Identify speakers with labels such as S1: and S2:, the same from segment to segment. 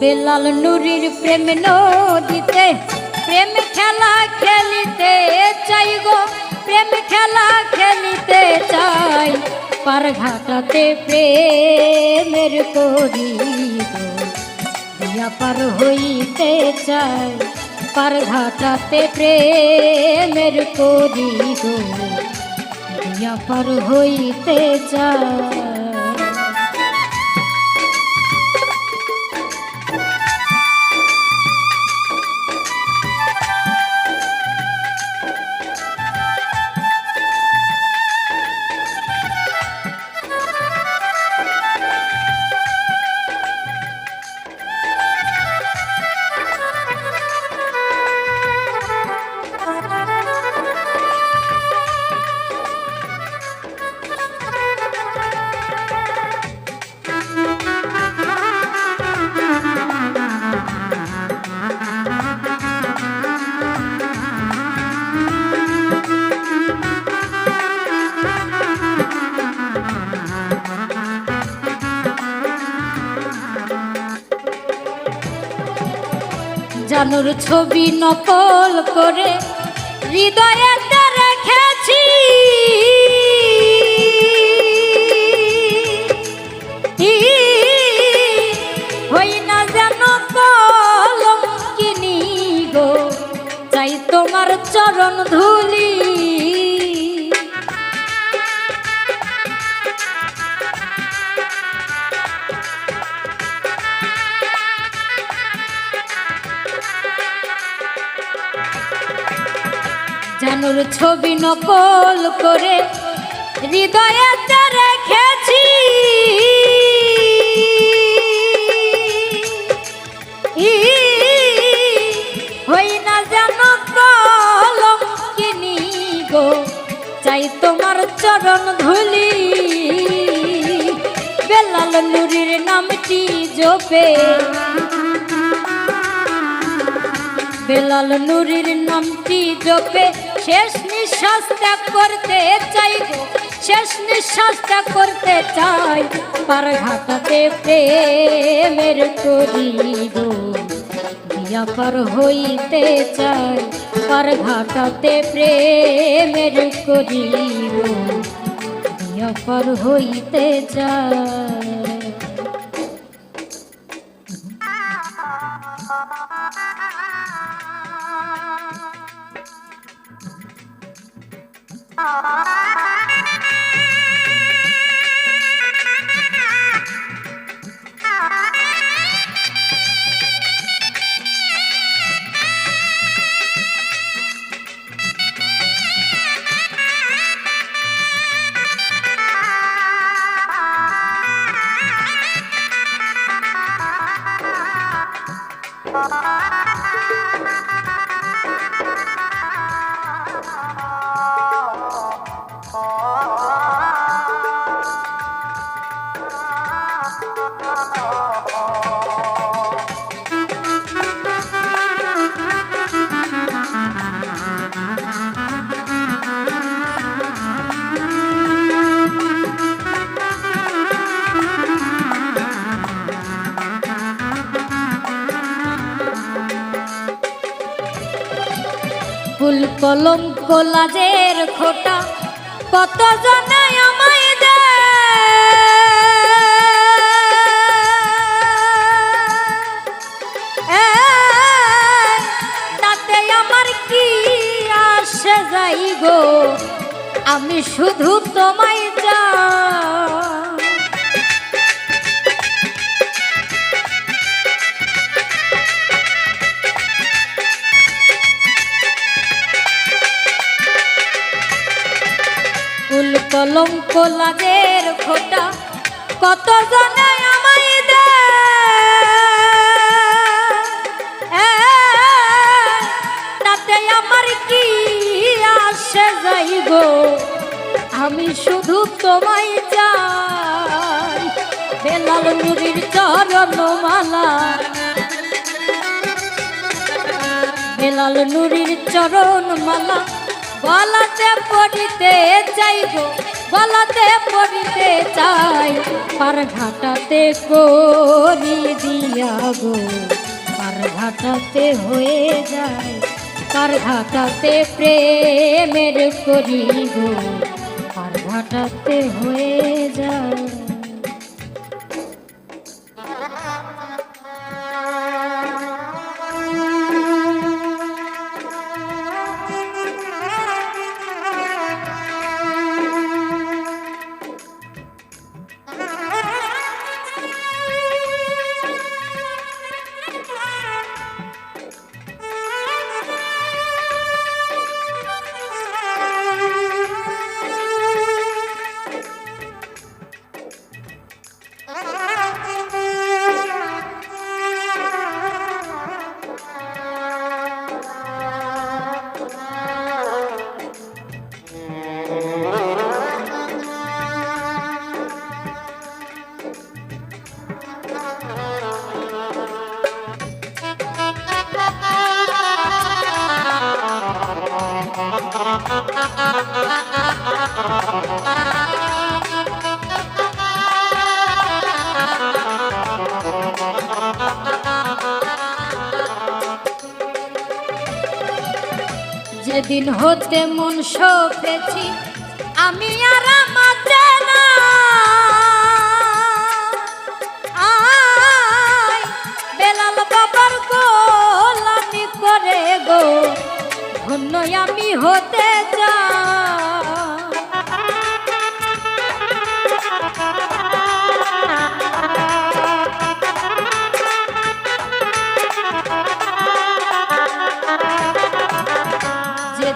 S1: বেলাল নুরির প্রেম নদীতে, প্রেম খেলা খেলিতে চাই গো, প্রেম খেলা খেলিতে চাই। পার ঘাটাতে প্রেমের করি দিয়া পার হইতে চাই। পার ঘাটাতে প্রেমের করি গো দিয়া পার হইতে চাই। জানুর ছবি নকল করে হৃদয়েতে রেখেছি। হই না যেন কলম কিনি গো, চাই তোমার চরণ ধুলি। জানুর ছবি নকল করে হৃদয়েতে রেখেছি। হই না যেন কলম গো, চাই তোমার চরণ ধুলি। বেলাল নুরির নামটি জপে। বেলাল নুরির নামটি জপে। শেষ নিঃশ্বাস ত্যাগ করতে চাই গো শেষ নিঃশ্বাস ত্যাগ করতে চাই। পার ঘাটাতে প্রেমের করি গো দিয়া পার হইতে চাই। পার ঘাটাতে প্রেমের করি গো দিয়া পার হইতে চাই। কলম কোলাজের খোটা কত জানাই আমি শুধু তোমায় যা কলম কোলাদের খোটা কত জানাই আমি শুধু তোমায় চাই। বেলাল নুরির চরণ মালা বেলাল নুরির চরণ মালা গলাতে পড়িতে চাইব গলাতে পড়িতে চাই। পার ঘাটাতে করি দিয়া গো পার ঘাটাতে হয়ে যায়। পার ঘাটাতে প্রেমের করি গো। ঘাটাতে হয়ে যায়। যেদিন হতে মন সপেছি আমি আর হতে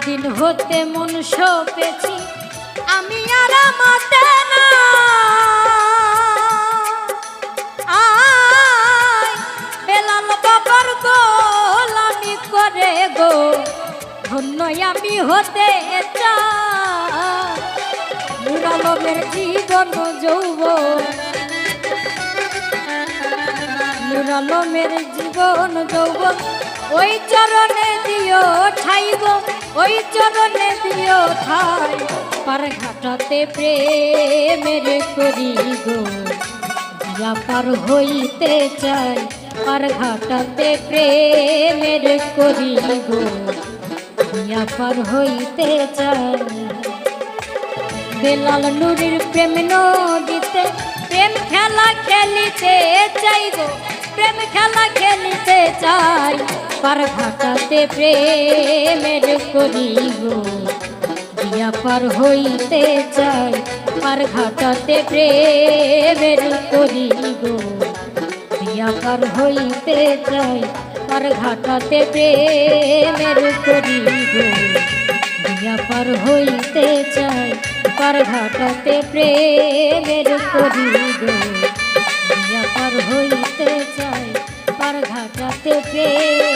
S1: যেদিন হতে মন সপেছি নুরালমের জীবন যৌবন। নুরালমের জীবন যৌবন। ওই চরণে দিও ঠাইব ওই চরণে দিও ঠাই। পার ঘাটাতে প্রেমের করি গো। দিয়া পার হইতে চাই, পার ঘাটাতে প্রেমের করি গো। দিয়া পার হইতে চাই। বেলাল নুরির প্রেম নদীতে প্রেম খেলা খেলিতে চাইব প্রেম খেলা খেলিতে চাই পার ঘাটাতে প্রেমের করিব দিয়া পার হইতে চাই পার ঘাটাতে প্রেমের করিব দিয়া পার হইতে চাই পার ঘাটাতে প্রেমের করিব দিয়া পার হইতে চাই, পার ঘাটাতে প্রেমের করিব। মায়া পার হইতে চাই, পার ঘাটাতে প্রেমের